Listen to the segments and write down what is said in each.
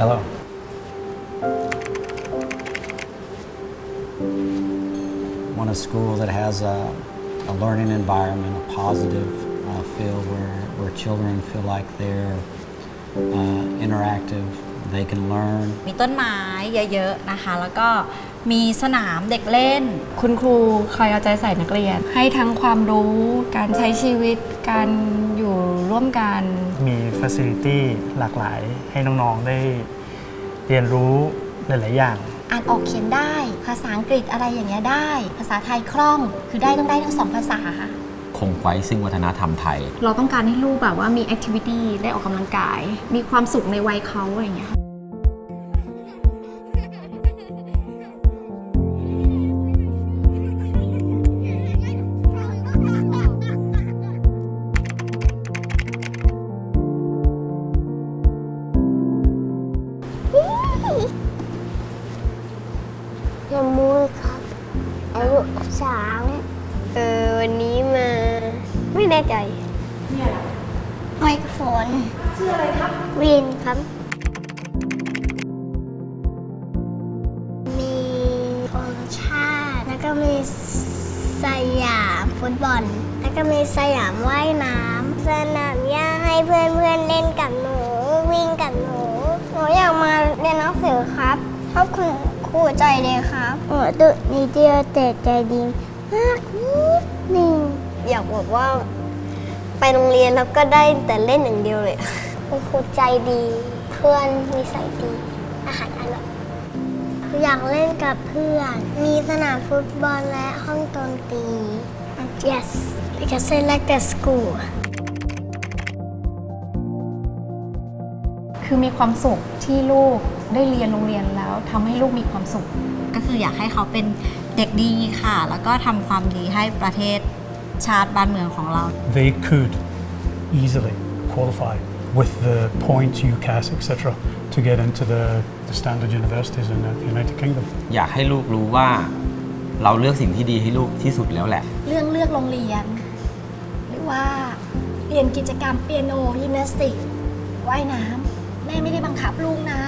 Hello. Want a school that has a, a learning environment, a positive uh, feel where, where children feel like they're uh, interactive, they can learn, มีต้นไม้เยอะๆนะคะ แล้วก็ มีสนามเด็กเล่น คุณครูคอยเอาใจใส่นักเรียน ให้ทั้งความรู้ การใช้ชีวิต การอยู่ร่วมกัน มี Facility หลากหลายให้น้องๆได้เรียนรู้หลายๆอย่าง อ่านออกเขียนได้ ภาษาอังกฤษอะไรอย่างเงี้ยได้ ภาษาไทยคล่อง คือได้ต้องได้ทั้งสองภาษา คงไว้ซึ่งวัฒนธรรมไทย เราต้องการให้ลูกแบบว่ามีแอคทิวิตี้ได้ออกกำลังกาย มีความสุขในวัยเขาอะไรอย่างเงี้ยค่ะ ยมูลครับอายุสามเออวันนี้มา ไม่แน่ใจไมโครโฟนชื่ออะไรครับวินครับ มีองชาติแล้วก็มีสยามฟุตบอล แล้วก็มีสยามว่ายน้ำสนามหญ้าให้เพื่อนเพื่อนๆเล่นกับหนู วิ่งกับหนู หนูอยากมาเรียนหนังสือครับชอบคุณ ครูใจดีครับหนูตุนิดเดียวแต่ใจดีมากนิดหนึ่งอยากบอกว่า ไปโรงเรียนแล้วก็ได้แต่เล่นอย่างเดียวเลยคุณครูใจดี เพื่อนนิสัยดี อาหารอร่อยอยากเล่นกับเพื่อน มีสนามฟุตบอลและห้องดนตรี yes because I like the school คือมีความสุขที่ลูกได้เรียนโรงเรียนแล้วทำให้ลูกมีความสุข ก็คืออยากให้เขาเป็นเด็กดีค่ะ แล้วก็ทำความดีให้ประเทศชาติบ้านเมืองของเรา they could easily qualify with the points, UCAS, etc., to get into the, the standard universities in the United Kingdom. อยากให้ลูกรู้ว่าเราเลือกสิ่งที่ดีให้ลูกที่สุดแล้วแหละ เรื่องเลือกโรงเรียน หรือว่าเรียนกิจกรรมเปียโนยิมนาสติกว่ายน้ำ แม่ไม่ได้บังคับลูกนะ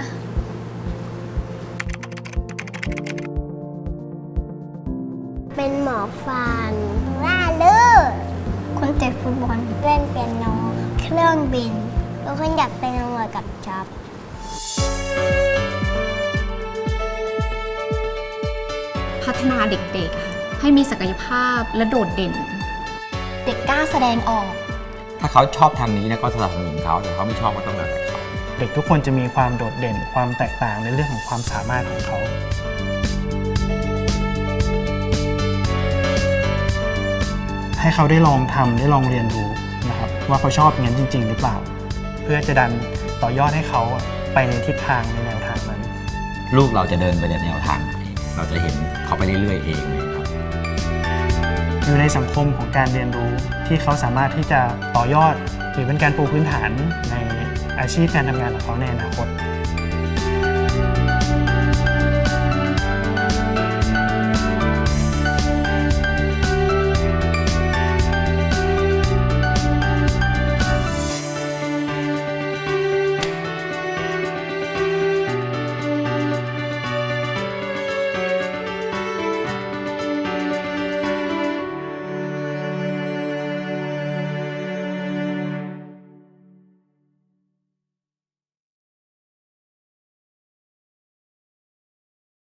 เป็นหมอฟันล่าเลือคนเตะฟุตบอลเล่นเปียโนเครื่องบินแล้วคนอยากเป็นตำรวจกับจ็อบพัฒนาเด็กๆอะค่ะให้มีศักยภาพและโดดเด่น เด็กกล้าแสดงออก ถ้าเขาชอบทางนี้นะก็สนับสนุนเขาแต่เขาไม่ชอบก็ต้องแล้วแต่เขา เด็กทุกคนจะมีความโดดเด่นความแตกต่างในเรื่องของความสามารถของเขาให้เขาได้ลองทำได้ลองเรียนรู้นะครับว่าเขาชอบอย่างนั้นจริง ๆ หรือเปล่า เพื่อจะดันต่อยอดให้เขาไปในทิศทางในแนวทางนั้น ลูกเราจะเดินไปในแนวทางไหนเราจะเห็นเขาไปเรื่อยๆเองเลยครับอยู่ในสังคมของการเรียนรู้ที่เขาสามารถที่จะต่อยอดหรือเป็นการปูพื้นฐานใน อาชีพการทำงานของเขาในอนาคต